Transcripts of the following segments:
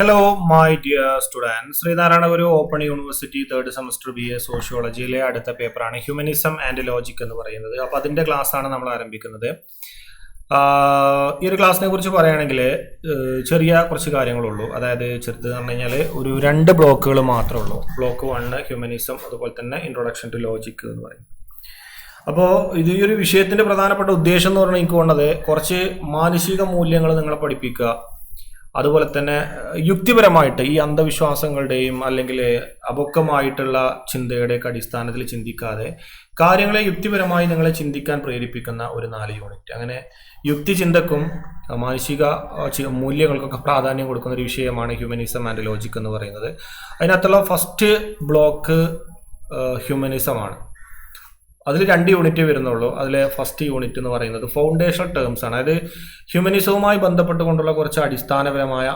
Hello my dear student Sreenarayana Guru open university third semester B A സോഷ്യോളജിയിലെ അടുത്ത പേപ്പറാണ് humanism and logic എന്ന് പറയുന്നത്. അപ്പോൾ അതിന്റെ ആണ് നമ്മൾ ആരംഭിക്കുന്നത്. ഈ ഒരു ക്ലാസ്സിനെ കുറിച്ച് പറയുകയാണെങ്കിൽ ചെറിയ കുറച്ച് കാര്യങ്ങളുള്ളൂ. അതായത് ചെറുത് എന്ന് പറഞ്ഞു കഴിഞ്ഞാൽ ഒരു രണ്ട് ബ്ലോക്കുകൾ മാത്രമേ ഉള്ളൂ. ബ്ലോക്ക് വണ്ണ് ഹ്യൂമനിസം അതുപോലെ തന്നെ ഇൻട്രൊഡക്ഷൻ ടു ലോജിക് എന്ന് പറയും. അപ്പോൾ ഇത് ഈ ഒരു വിഷയത്തിന്റെ പ്രധാനപ്പെട്ട ഉദ്ദേശം എന്ന് പറഞ്ഞാൽ എനിക്ക് വേണ്ടത് കുറച്ച് മാനുഷിക മൂല്യങ്ങൾ നിങ്ങളെ പഠിപ്പിക്കുക. അതുപോലെ തന്നെ യുക്തിപരമായിട്ട് ഈ അന്ധവിശ്വാസങ്ങളുടെയും അല്ലെങ്കിൽ അപക്വമായിട്ടുള്ള ചിന്തയുടെയൊക്കെ അടിസ്ഥാനത്തിൽ ചിന്തിക്കാതെ കാര്യങ്ങളെ യുക്തിപരമായി നിങ്ങളെ ചിന്തിക്കാൻ പ്രേരിപ്പിക്കുന്ന ഒരു നാല് യൂണിറ്റ്. അങ്ങനെ യുക്തി ചിന്തക്കും ചി- മൂല്യങ്ങൾക്കൊക്കെ പ്രാധാന്യം കൊടുക്കുന്ന ഒരു വിഷയമാണ് ഹ്യൂമനിസം ആൻഡ് ലോജിക് എന്ന് പറയുന്നത്. അതിനകത്തുള്ള ഫസ്റ്റ് ബ്ലോക്ക് ഹ്യൂമനിസമാണ്. അതിൽ രണ്ട് യൂണിറ്റ് വരുന്നുള്ളൂ. അതിൽ ഫസ്റ്റ് യൂണിറ്റ് എന്ന് പറയുന്നത് ഫൗണ്ടേഷണൽ ടേംസ് ആണ്. അതായത് ഹ്യൂമനിസവുമായി ബന്ധപ്പെട്ടുകൊണ്ടുള്ള കുറച്ച് അടിസ്ഥാനപരമായ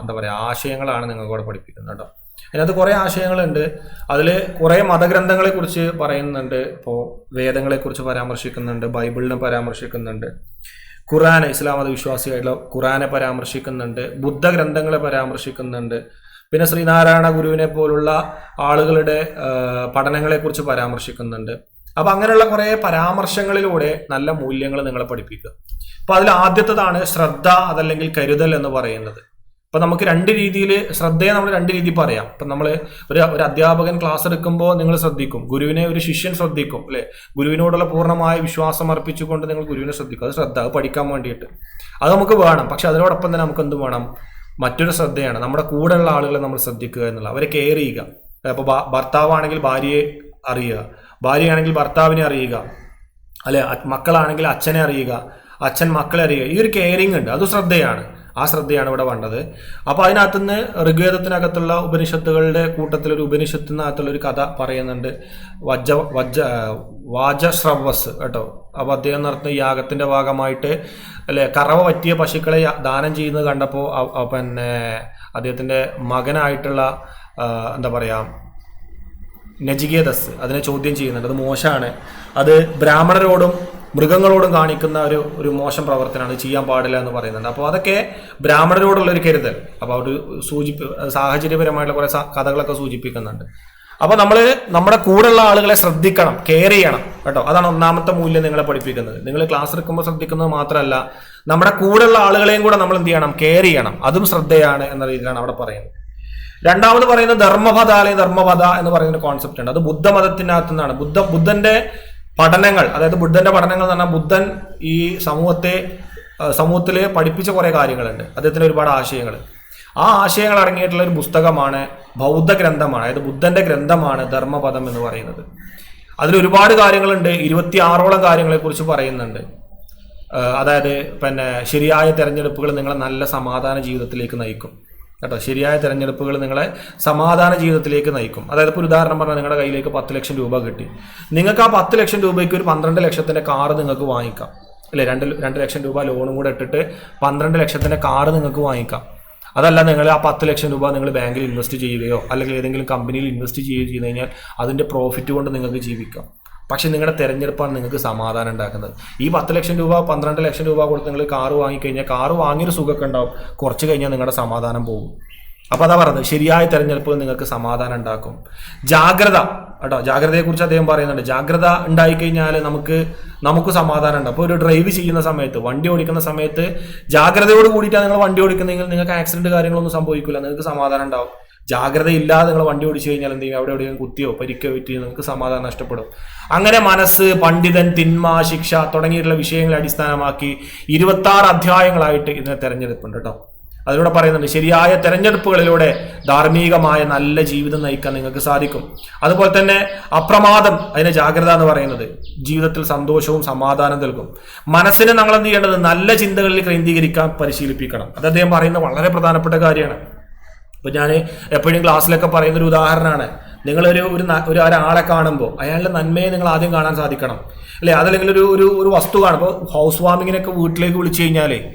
എന്താ പറയുക ആശയങ്ങളാണ് നിങ്ങൾക്ക് ഇവിടെ പഠിപ്പിക്കുന്നത് കേട്ടോ അതിനകത്ത് കുറേ ആശയങ്ങളുണ്ട്. അതിൽ കുറേ മതഗ്രന്ഥങ്ങളെക്കുറിച്ച് പറയുന്നുണ്ട്. ഇപ്പോൾ വേദങ്ങളെക്കുറിച്ച് പരാമർശിക്കുന്നുണ്ട്. ബൈബിളിനെ പരാമർശിക്കുന്നുണ്ട്. ഖുറാൻ ഇസ്ലാം മത വിശ്വാസിയായിട്ടുള്ള ഖുറാനെ പരാമർശിക്കുന്നുണ്ട്. ബുദ്ധഗ്രന്ഥങ്ങളെ പരാമർശിക്കുന്നുണ്ട്. പിന്നെ ശ്രീനാരായണ ഗുരുവിനെ പോലുള്ള ആളുകളുടെ പഠനങ്ങളെക്കുറിച്ച് പരാമർശിക്കുന്നുണ്ട്. അപ്പൊ അങ്ങനെയുള്ള കുറെ പരാമർശങ്ങളിലൂടെ നല്ല മൂല്യങ്ങൾ നിങ്ങളെ പഠിപ്പിക്കുക. അപ്പൊ അതിൽ ആദ്യത്തതാണ് ശ്രദ്ധ അതല്ലെങ്കിൽ കരുതൽ എന്ന് പറയുന്നത്. അപ്പൊ നമുക്ക് രണ്ട് രീതിയിൽ ശ്രദ്ധയെ നമ്മൾ രണ്ട് രീതിയിൽ പറയാം. ഇപ്പൊ നമ്മൾ ഒരു ഒരു അധ്യാപകൻ ക്ലാസ് എടുക്കുമ്പോൾ നിങ്ങൾ ശ്രദ്ധിക്കും. ഗുരുവിനെ ഒരു ശിഷ്യൻ ശ്രദ്ധിക്കും അല്ലെ? ഗുരുവിനോടുള്ള പൂർണമായ വിശ്വാസം അർപ്പിച്ചുകൊണ്ട് നിങ്ങൾ ഗുരുവിനെ ശ്രദ്ധിക്കും. അത് ശ്രദ്ധ അത് പഠിക്കാൻ വേണ്ടിയിട്ട്. അത് നമുക്ക് വേണം. പക്ഷെ അതിനോടൊപ്പം തന്നെ നമുക്ക് എന്ത് വേണം? മറ്റൊരു ശ്രദ്ധയാണ്. നമ്മുടെ കൂടെയുള്ള ആളുകളെ നമ്മൾ ശ്രദ്ധിക്കുക എന്നുള്ള അവരെ കെയർ ചെയ്യുക. അപ്പോൾ ഭർത്താവാണെങ്കിൽ ഭാര്യയെ അറിയുക. ഭാര്യയാണെങ്കിൽ ഭർത്താവിനെ അറിയുക. അല്ലെ? മക്കളാണെങ്കിൽ അച്ഛനെ അറിയുക. അച്ഛൻ മക്കളെ അറിയുക. ഈ ഒരു കെയറിങ് ഉണ്ട്. അത് ശ്രദ്ധയാണ്. ആ ശ്രദ്ധയാണ് ഇവിടെ വേണ്ടത്. അപ്പോൾ അതിനകത്തുനിന്ന് ഋഗ്വേദത്തിനകത്തുള്ള ഉപനിഷത്തുകളുടെ കൂട്ടത്തിൽ ഒരു ഉപനിഷത്തിനകത്തുള്ള ഒരു കഥ പറയുന്നുണ്ട്. വജ്ജ വജ്ജ വാജശ്രവസ് കേട്ടോ. അപ്പോൾ അദ്ദേഹം നടത്തുന്ന യാഗത്തിന്റെ ഭാഗമായിട്ട് അല്ലെ കറവ പറ്റിയ പശുക്കളെ ദാനം ചെയ്യുന്നത് കണ്ടപ്പോൾ പിന്നെ അദ്ദേഹത്തിന്റെ മകനായിട്ടുള്ള എന്താ പറയാ നജികേതസ് അതിനെ ചോദ്യം ചെയ്യുന്നുണ്ട്. അത് മോശമാണ്. അത് ബ്രാഹ്മണരോടും മൃഗങ്ങളോടും കാണിക്കുന്ന ഒരു ഒരു മോശം പ്രവർത്തനമാണ്. ചെയ്യാൻ പാടില്ല എന്ന് പറയുന്നുണ്ട്. അപ്പോൾ അതൊക്കെ ബ്രാഹ്മണരോടുള്ള ഒരു കരുതൽ. അപ്പോൾ ഒരു സൂചിപ്പി സാഹചര്യപരമായിട്ടുള്ള കുറേ കഥകളൊക്കെ സൂചിപ്പിക്കുന്നുണ്ട്. അപ്പോൾ നമ്മൾ നമ്മുടെ കൂടെയുള്ള ആളുകളെ ശ്രദ്ധിക്കണം. കെയർ ചെയ്യണം കേട്ടോ. അതാണ് ഒന്നാമത്തെ മൂല്യം നിങ്ങളെ പഠിപ്പിക്കുന്നത്. നിങ്ങൾ ക്ലാസ് എടുക്കുമ്പോൾ ശ്രദ്ധിക്കുന്നത് മാത്രമല്ല നമ്മുടെ കൂടെയുള്ള ആളുകളെയും കൂടെ നമ്മൾ എന്ത് ചെയ്യണം? കെയർ ചെയ്യണം. അതും ശ്രദ്ധയാണ് എന്ന രീതിയിലാണ് അവിടെ പറയുന്നത്. രണ്ടാമത് പറയുന്ന ധർമ്മപഥ അല്ലെങ്കിൽ ധർമ്മപദ എന്ന് പറയുന്ന ഒരു കോൺസെപ്റ്റ് ഉണ്ട്. അത് ബുദ്ധമതത്തിനകത്തു നിന്നാണ് ബുദ്ധ ബുദ്ധന്റെ പഠനങ്ങൾ അതായത് ബുദ്ധന്റെ പഠനങ്ങൾ എന്ന് പറഞ്ഞാൽ ബുദ്ധൻ ഈ സമൂഹത്തെ സമൂഹത്തിൽ പഠിപ്പിച്ച കുറെ കാര്യങ്ങളുണ്ട്. അദ്ദേഹത്തിന് ഒരുപാട് ആശയങ്ങൾ ആ ആശയങ്ങൾ അടങ്ങിയിട്ടുള്ള ഒരു പുസ്തകമാണ് ബൗദ്ധ ഗ്രന്ഥമാണ്. അതായത് ബുദ്ധന്റെ ഗ്രന്ഥമാണ് ധർമ്മപദം എന്ന് പറയുന്നത്. അതിൽ ഒരുപാട് കാര്യങ്ങളുണ്ട്. ഇരുപത്തി ആറോളം കാര്യങ്ങളെ കുറിച്ച് പറയുന്നുണ്ട്. അതായത് പിന്നെ ശരിയായ തെരഞ്ഞെടുപ്പുകൾ നിങ്ങളെ നല്ല സമാധാന ജീവിതത്തിലേക്ക് നയിക്കും. കേട്ടോ ശരിയായ തെരഞ്ഞെടുപ്പുകൾ നിങ്ങളെ സമാധാന ജീവിതത്തിലേക്ക് നയിക്കും. അതായത് ഇപ്പോൾ ഉദാഹരണം പറഞ്ഞാൽ നിങ്ങളുടെ കയ്യിലേക്ക് പത്ത് ലക്ഷം രൂപ കിട്ടി. നിങ്ങൾക്ക് ആ പത്ത് ലക്ഷം രൂപയ്ക്ക് ഒരു പന്ത്രണ്ട് ലക്ഷത്തിന്റെ കാറ് നിങ്ങൾക്ക് വാങ്ങിക്കാം. അല്ലെ രണ്ട് രണ്ട് ലക്ഷം രൂപ ലോണും കൂടെ ഇട്ടിട്ട് പന്ത്രണ്ട് ലക്ഷത്തിന്റെ കാറ് നിങ്ങൾക്ക് വാങ്ങിക്കാം. അതല്ല നിങ്ങൾ ആ പത്ത് ലക്ഷം രൂപ നിങ്ങൾ ബാങ്കിൽ ഇൻവെസ്റ്റ് ചെയ്യുകയോ അല്ലെങ്കിൽ ഏതെങ്കിലും കമ്പനിയിൽ ഇൻവെസ്റ്റ് ചെയ്യുകയോ ചെയ്ത് കഴിഞ്ഞാൽ അതിന്റെ പ്രോഫിറ്റ് കൊണ്ട് നിങ്ങൾക്ക് ജീവിക്കാം. പക്ഷെ നിങ്ങളുടെ തെരഞ്ഞെടുപ്പാണ് നിങ്ങൾക്ക് സമാധാനം ഉണ്ടാക്കുന്നത്. ഈ പത്ത് ലക്ഷം രൂപ പന്ത്രണ്ട് ലക്ഷം രൂപ കൊടുത്ത് നിങ്ങൾ കാറ് വാങ്ങിക്കഴിഞ്ഞാൽ കാറ് വാങ്ങിയൊരു സുഖമൊക്കെ ഉണ്ടാവും. കുറച്ച് കഴിഞ്ഞാൽ നിങ്ങളുടെ സമാധാനം പോകും. അപ്പോൾ അതാ പറയുന്നത് ശരിയായ തെരഞ്ഞെടുപ്പ് നിങ്ങൾക്ക് സമാധാനം ഉണ്ടാക്കും. ജാഗ്രത കേട്ടോ ജാഗ്രതയെക്കുറിച്ച് അദ്ദേഹം പറയുന്നുണ്ട്. ജാഗ്രത ഉണ്ടായിക്കഴിഞ്ഞാൽ നമുക്ക് നമുക്ക് സമാധാനം ഉണ്ട്. അപ്പോൾ ഒരു ഡ്രൈവ് ചെയ്യുന്ന സമയത്ത് വണ്ടി ഓടിക്കുന്ന സമയത്ത് ജാഗ്രതയോട് കൂടിയിട്ടാണ് നിങ്ങൾ വണ്ടി ഓടിക്കുന്നതെങ്കിൽ നിങ്ങൾക്ക് ആക്സിഡന്റ് കാര്യങ്ങളൊന്നും സംഭവിക്കില്ല നിങ്ങൾക്ക് സമാധാനം ഉണ്ടാവും. ജാഗ്രത ഇല്ലാതെ നിങ്ങൾ വണ്ടി ഓടിച്ചു കഴിഞ്ഞാൽ എന്ത് ചെയ്യും? അവിടെ എവിടെയെങ്കിലും കുത്തിയോ പരിക്കോ പറ്റിയോ നിങ്ങൾക്ക് സമാധാനം നഷ്ടപ്പെടും. അങ്ങനെ മനസ്സ് പണ്ഡിതൻ തിന്മ ശിക്ഷ തുടങ്ങിയിട്ടുള്ള വിഷയങ്ങളെ അടിസ്ഥാനമാക്കി ഇരുപത്തി ആറ് അധ്യായങ്ങളായിട്ട് ഇതിനെ തെരഞ്ഞെടുപ്പുണ്ട് കേട്ടോ. അതിലൂടെ പറയുന്നുണ്ട് ശരിയായ തെരഞ്ഞെടുപ്പുകളിലൂടെ ധാർമ്മികമായ നല്ല ജീവിതം നയിക്കാൻ നിങ്ങൾക്ക് സാധിക്കും. അതുപോലെ തന്നെ അപ്രമാദം അതിനെ ജാഗ്രത എന്ന് പറയുന്നത് ജീവിതത്തിൽ സന്തോഷവും സമാധാനം നൽകും. മനസ്സിനെ നമ്മൾ എന്ത് ചെയ്യേണ്ടത്? നല്ല ചിന്തകളിൽ കേന്ദ്രീകരിക്കാൻ പരിശീലിപ്പിക്കണം. അത് അദ്ദേഹം പറയുന്ന വളരെ പ്രധാനപ്പെട്ട കാര്യമാണ്. ഇപ്പൊ ഞാൻ എപ്പോഴും ക്ലാസ്സിലൊക്കെ പറയുന്ന ഒരു ഉദാഹരണമാണ് നിങ്ങളൊരു ഒരു ഒരു ഒരാളെ കാണുമ്പോൾ അയാളുടെ നന്മയെ നിങ്ങൾ ആദ്യം കാണാൻ സാധിക്കണം. അല്ലെ? അതല്ലെങ്കിൽ ഒരു ഒരു ഒരു വസ്തു കാണുമ്പോൾ ഹൗസ് വാമിങ്ങിനൊക്കെ വീട്ടിലേക്ക് വിളിച്ചു കഴിഞ്ഞാലേ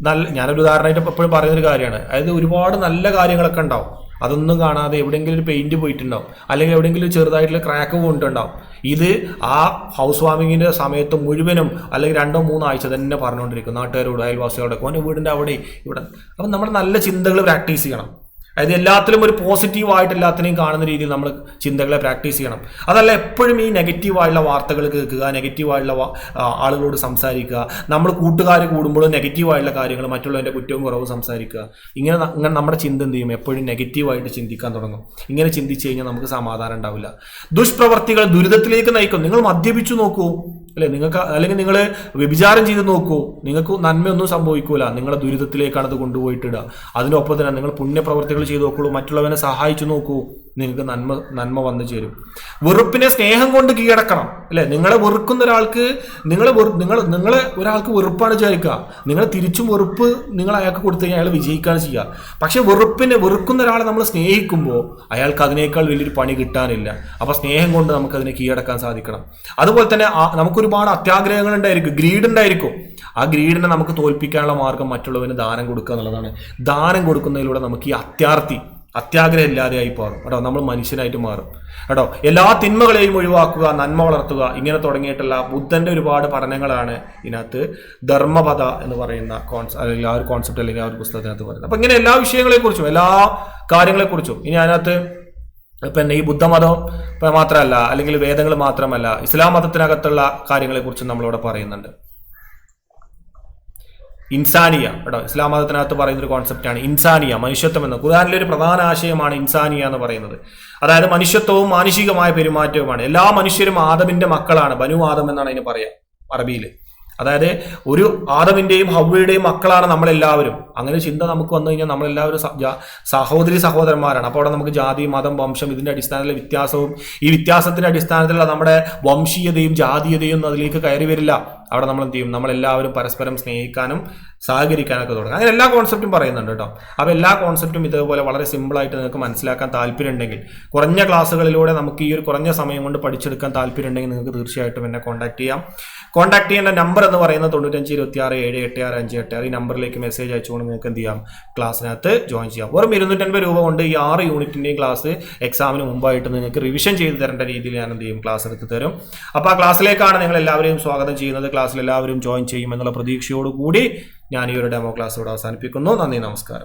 നല്ല ഞാനൊരു ഉദാഹരണമായിട്ട് എപ്പോഴും പറയുന്നൊരു കാര്യമാണ്. അതായത് ഒരുപാട് നല്ല കാര്യങ്ങളൊക്കെ ഉണ്ടാവും. അതൊന്നും കാണാതെ എവിടെയെങ്കിലും ഒരു പെയിന്റ് പോയിട്ടുണ്ടാവും. അല്ലെങ്കിൽ എവിടെയെങ്കിലും ചെറുതായിട്ടുള്ള ക്രാക്ക് പോയിട്ടുണ്ടാവും ഇത് ആ ഹൗസ് വാമിങ്ങിന്റെ സമയത്ത് മുഴുവനും അല്ലെങ്കിൽ രണ്ടോ മൂന്നോ ആഴ്ച തന്നെ പറഞ്ഞുകൊണ്ടിരിക്കും. നാട്ടുകാരോട് അയൽവാസികളോടൊക്കെ. ഓന്റെ വീടിന്റെ അവിടെ ഇവിടെ. അപ്പം നമ്മൾ നല്ല ചിന്തകൾ പ്രാക്ടീസ് ചെയ്യണം. അതായത് എല്ലാത്തിലും ഒരു പോസിറ്റീവ് ആയിട്ട് എല്ലാത്തിനെയും കാണുന്ന രീതിയിൽ നമ്മൾ ചിന്തകളെ പ്രാക്ടീസ് ചെയ്യണം. അതല്ല എപ്പോഴും ഈ നെഗറ്റീവായുള്ള വാർത്തകൾ കേൾക്കുക നെഗറ്റീവായുള്ള ആളുകളോട് സംസാരിക്കുക നമ്മൾ കൂട്ടുകാർ കൂടുമ്പോഴും നെഗറ്റീവായുള്ള കാര്യങ്ങൾ മറ്റുള്ളവന്റെ കുറ്റവും കുറവും സംസാരിക്കുക. ഇങ്ങനെ ഇങ്ങനെ നമ്മുടെ ചിന്ത എന്ത് ചെയ്യും? എപ്പോഴും നെഗറ്റീവായിട്ട് ചിന്തിക്കാൻ തുടങ്ങും. ഇങ്ങനെ ചിന്തിച്ചു കഴിഞ്ഞാൽ നമുക്ക് സമാധാനം ഉണ്ടാവില്ല. ദുഷ്പ്രവർത്തികൾ ദുരിതത്തിലേക്ക് നയിക്കും. നിങ്ങൾ മദ്യപിച്ചു നോക്കൂ. അല്ലെ? നിങ്ങൾക്ക് അല്ലെങ്കിൽ നിങ്ങൾ വ്യഭിചാരം ചെയ്ത് നോക്കൂ. നിങ്ങൾക്ക് നന്മയൊന്നും സംഭവിക്കൂല. നിങ്ങളെ ദുരിതത്തിലേക്കാണ് അത് കൊണ്ടുപോയിട്ടിടുക അതിനൊപ്പം തന്നെ നിങ്ങൾ പുണ്യപ്രവർത്തികൾ ചെയ്ത് നോക്കുള്ളൂ മറ്റുള്ളവനെ സഹായിച്ചു നോക്കൂ. നിങ്ങൾക്ക് നന്മ നന്മ വന്നു ചേരും. വെറുപ്പിനെ സ്നേഹം കൊണ്ട് കീഴടക്കണം അല്ലെ? നിങ്ങളെ വെറുക്കുന്ന ഒരാൾക്ക് നിങ്ങളെ നിങ്ങൾ നിങ്ങൾ ഒരാൾക്ക് വെറുപ്പാണ് വിചാരിക്കുക. നിങ്ങൾ തിരിച്ചും വെറുപ്പ് നിങ്ങൾ അയാൾക്ക് കൊടുത്തു കഴിഞ്ഞാൽ അയാൾ വിജയിക്കുകയാണ് ചെയ്യുക. പക്ഷെ വെറുപ്പിനെ വെറുക്കുന്ന ഒരാളെ നമ്മൾ സ്നേഹിക്കുമ്പോൾ അയാൾക്ക് അതിനേക്കാൾ വലിയൊരു പണി കിട്ടാനില്ല. അപ്പൊ സ്നേഹം കൊണ്ട് നമുക്ക് അതിനെ കീഴടക്കാൻ സാധിക്കണം. അതുപോലെ തന്നെ നമുക്ക് നമുക്കൊരുപാട് അത്യാഗ്രഹങ്ങൾ ഉണ്ടായിരിക്കും ഗ്രീഡ് ഉണ്ടായിരിക്കും. ആ ഗ്രീഡിനെ നമുക്ക് തോൽപ്പിക്കാനുള്ള മാർഗം മറ്റുള്ളവന് ദാനം കൊടുക്കുക എന്നുള്ളതാണ്. ദാനം കൊടുക്കുന്നതിലൂടെ നമുക്ക് ഈ അത്യാർത്ഥി അത്യാഗ്രഹം ഇല്ലാതെയായി പോകും കേട്ടോ നമ്മൾ മനുഷ്യനായിട്ട് മാറും. കേട്ടോ എല്ലാ തിന്മകളെയും ഒഴിവാക്കുക നന്മ വളർത്തുക ഇങ്ങനെ തുടങ്ങിയിട്ടുള്ള ബുദ്ധന്റെ ഒരുപാട് പഠനങ്ങളാണ് ഇതിനകത്ത് ധർമ്മപഥ എന്ന് പറയുന്ന കോൺസെപ്റ്റ് അല്ലെങ്കിൽ ആ ഒരു കോൺസെപ്റ്റ് അല്ലെങ്കിൽ ആ ഒരു പുസ്തകത്തിനകത്ത് പറയുന്നത്. അപ്പൊ ഇങ്ങനെ എല്ലാ വിഷയങ്ങളെക്കുറിച്ചും എല്ലാ കാര്യങ്ങളെക്കുറിച്ചും ഇനി അതിനകത്ത് പിന്നെ ഈ ബുദ്ധമതം മാത്രമല്ല അല്ലെങ്കിൽ വേദങ്ങൾ മാത്രമല്ല ഇസ്ലാം മതത്തിനകത്തുള്ള കാര്യങ്ങളെക്കുറിച്ചും നമ്മളിവിടെ പറയുന്നുണ്ട്. ഇൻസാനിയ. കേട്ടോ ഇസ്ലാം മതത്തിനകത്ത് പറയുന്ന ഒരു കോൺസെപ്റ്റാണ് ഇൻസാനിയ മനുഷ്യത്വം എന്ന. ഖുർആാനിലെ ഒരു പ്രധാന ആശയമാണ് ഇൻസാനിയ എന്ന് പറയുന്നത്. അതായത് മനുഷ്യത്വവും മാനുഷികമായ പെരുമാറ്റവുമാണ്. എല്ലാ മനുഷ്യരും ആദമിന്റെ മക്കളാണ് ബനു ആദം എന്നാണ് അതിന് പറയാ അറബിയിൽ അതായത് ഒരു ആദമിന്റെയും ഹവയുടെയും മക്കളാണ് നമ്മളെല്ലാവരും. അങ്ങനെ ചിന്ത നമുക്ക് വന്നു കഴിഞ്ഞാൽ നമ്മളെല്ലാവരും സഹോദരി സഹോദരന്മാരാണ്. അപ്പോൾ അവിടെ നമുക്ക് ജാതി മതം വംശം ഇതിന്റെ അടിസ്ഥാനത്തിലെ വ്യത്യാസവും ഈ വ്യത്യാസത്തിന്റെ അടിസ്ഥാനത്തിലുള്ള നമ്മുടെ വംശീയതയും ജാതീയതയും അതിലേക്ക് കയറി വരില്ല. അവിടെ നമ്മൾ എന്ത് ചെയ്യും? നമ്മളെല്ലാവരും പരസ്പരം സ്നേഹിക്കാനും സഹകരിക്കാനൊക്കെ തുടങ്ങും. അങ്ങനെ എല്ലാ കോൺസെപ്റ്റും പറയുന്നുണ്ട് കേട്ടോ. അപ്പോൾ എല്ലാ കോൺസെപ്റ്റും ഇതേപോലെ വളരെ സിമ്പിളായിട്ട് നിങ്ങൾക്ക് മനസ്സിലാക്കാൻ താല്പര്യം ഉണ്ടെങ്കിൽ കുറഞ്ഞ ക്ലാസ്സുകളിലൂടെ നമുക്ക് ഈ ഒരു കുറഞ്ഞ സമയം കൊണ്ട് പഠിച്ചെടുക്കാൻ താല്പര്യം ഉണ്ടെങ്കിൽ നിങ്ങൾക്ക് തീർച്ചയായിട്ടും എന്നെ കോൺടാക്ട് ചെയ്യാം. കോൺടാക്ട് ചെയ്യേണ്ട നമ്പർ എന്ന് പറയുന്ന തൊണ്ണൂറ്റഞ്ച് ഇരുപത്തി ആറ് ഏഴ് എട്ട് ആറ് അഞ്ച് എട്ട് ആറ്. ഈ നമ്പറിലേക്ക് മെസ്സേജ് അയച്ചുകൊണ്ട് നിങ്ങൾക്ക് എന്ത് ചെയ്യാം? ക്ലാസ്സിനകത്ത് ജോയിൻ ചെയ്യാം. വെറും ഇരുന്നൂറ്റൻപത് രൂപ കൊണ്ട് ഈ ആറ് യൂണിറ്റിന്റെയും ക്ലാസ് എക്സാമിന് മുമ്പായിട്ട് നിങ്ങൾക്ക് റിവിഷൻ ചെയ്ത് തരേണ്ട രീതിയിൽ ഞാൻ എന്ത് ചെയ്യും? ക്ലാസ് എടുത്ത് തരും. അപ്പോൾ ആ ക്ലാസ്സിലേക്കാണ് നിങ്ങൾ എല്ലാവരെയും സ്വാഗതം ചെയ്യുന്നത്. ക്ലാസ്സിൽ എല്ലാവരും ജോയിൻ ചെയ്യുമെന്നുള്ള പ്രതീക്ഷയോടുകൂടി ഞാൻ ഈ ഒരു ഡെമോ ക്ലാസ് ഇവിടെ അവസാനിപ്പിക്കുന്നു. നന്ദി നമസ്കാരം.